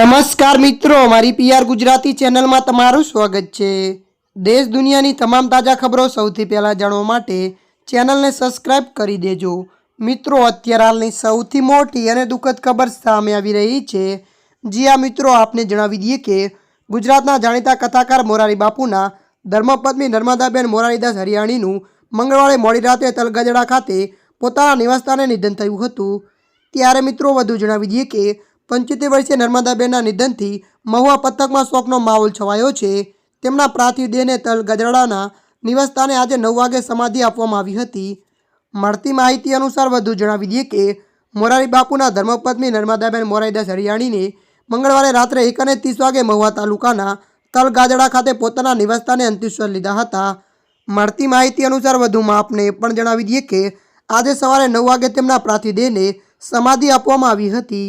નમસ્કાર મિત્રો મારી પીઆર ગુજરાતી ચેનલમાં તમારું સ્વાગત છે. દેશ દુનિયાની તમામ તાજા ખબરો સૌથી પહેલાં જાણવા માટે ચેનલને સબસ્ક્રાઇબ કરી દેજો. મિત્રો, અત્યારે હાલની સૌથી મોટી અને દુઃખદ ખબર સામે આવી રહી છે. જી આ મિત્રો, આપને જણાવી દઈએ કે ગુજરાતના જાણીતા કથાકાર મોરારી બાપુના ધર્મપત્ની નર્મદાબેન મોરારીદાસ હરિયાણીનું મંગળવારે મોડી રાતે તલગજડા ખાતે પોતાના નિવાસસ્થાને નિધન થયું હતું. ત્યારે મિત્રો, વધુ જણાવી દઈએ કે પંચોતેર વર્ષીય નર્મદાબેનના નિધનથી મહુવા પથકમાં શોકનો માહોલ છવાયો છે. તેમના પ્રાર્થિવ દેહને તલ ગજડાના નિવાસસ્થાને આજે નવ વાગે સમાધિ આપવામાં આવી હતી. મળતી માહિતી અનુસાર વધુ જણાવી દઈએ કે, મોરારી બાપુના ધર્મપત્ની નર્મદાબેન મોરારીદાસ હરિયાણીને મંગળવારે રાત્રે એક અને ત્રીસ વાગે મહુવા તાલુકાના તલ ગાજડા ખાતે પોતાના નિવાસસ્થાને અંતિશ્વર લીધા હતા. મળતી માહિતી અનુસાર વધુમાં આપને એ પણ જણાવી દઈએ કે, આજે સવારે નવ વાગે તેમના પ્રાર્થિદેહને દેહને સમાધિ આપવામાં આવી હતી.